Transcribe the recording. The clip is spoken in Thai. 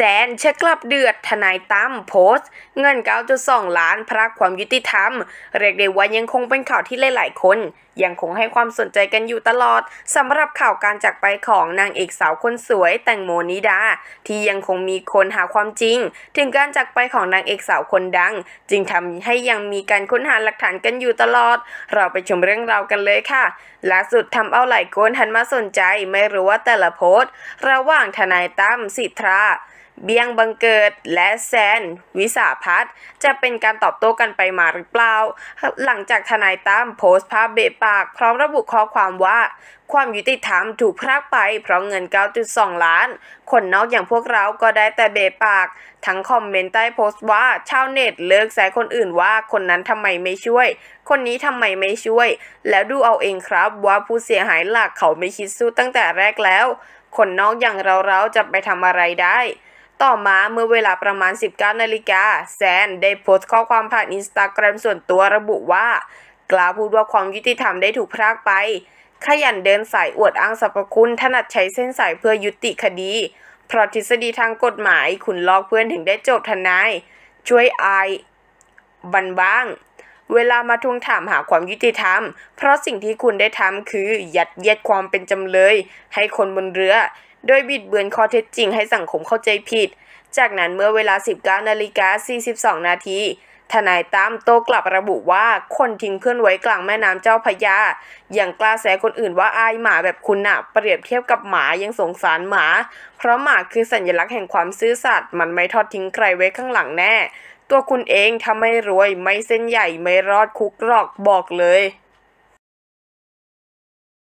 แสนเช็คกลับเดือดทนายตั้มโพสต์ เงิน9.2ล้านพระความยุติธรรม เรียกได้ว่ายังคงเป็นข่าวที่หลายๆคน ยังคงให้ความสนใจกันอยู่ตลอดสำหรับข่าวการจากไปของนางเอกสาวคนสวยแตงโมนิดา ที่ยังคงมีคนหาความจริง ถึงการจากไปของนางเอกสาวคนดัง จึงทำให้ยังมีการค้นหาหลักฐานกันอยู่ตลอด เราไปชมเรื่องราวกันเลยค่ะล่าสุดทำเอาหลายคนหันมาสนใจ ไม่รู้ว่าแต่ละโพสต์ ระหว่างทนายตั้มสิทธา เบียงบังเกิดและแซน วิสาพัฒจะเป็นการตอบโต้กันไปมาหรือเปล่า หลังจากทนายตั้มโพสต์ภาพเบะปาก พร้อมระบุข้อความว่า ความยุติธรรมถูกพรากไปเพราะเงิน 9.2 ล้าน คนนอกอย่างพวกเราก็ได้แต่เบะปาก ทั้งคอมเมนต์ใต้โพสต์ว่าชาวเน็ตเลิกแซคนอื่นว่าคนนั้นทำไมไม่ช่วย คนนี้ทำไมไม่ช่วย แล้วดูเอาเองครับว่าผู้เสียหายหลักเขาไม่คิดสู้ตั้งแต่แรกแล้ว คนนอกอย่างเราๆจะไปทำอะไรได้ ต่อมาเมื่อเวลาประมาณ 19นาฬิกาแซนได้โพสต์ข้อความผ่านอินสตาแกรมส่วนตัวระบุว่า กล้าวพูดว่าความยุติธรรมได้ถูกพรากไป ขยันเดินสายอวดอ้างสรรพคุณ ถนัดใช้เส้นสายเพื่อยุติคดี เพราะทฤษฎีทางกฎหมายคุณลอกเพื่อนถึงได้โจบทนาย ช่วยอายบันบ้าง เวลามาทวงถามหาความยุติธรรม เพราะสิ่งที่คุณได้ทำคือยัดเยียดความเป็นจำเลย ให้คนบนเรือ โดยบิดเบือนข้อเท็จจริงให้สังคมเข้าใจผิด จากนั้นเมื่อเวลา 19นาฬิกา42 นาทีทนายตั้มโต้กลับระบุว่าคนทิ้งเพื่อนไว้กลางแม่น้ำเจ้าพยาอย่างกล้าแซคนอื่นว่าอายหมาแบบคุณน่ะ เปรียบเทียบกับหมายังสงสารหมา เพราะหมาคือสัญลักษณ์แห่งความซื่อสัตย์มันไม่ทอดทิ้งใครไว้ข้างหลังแน่ ตัวคุณเองถ้าไม่รวยไม่เส้นใหญ่ไม่รอดคุกหรอกบอกเลย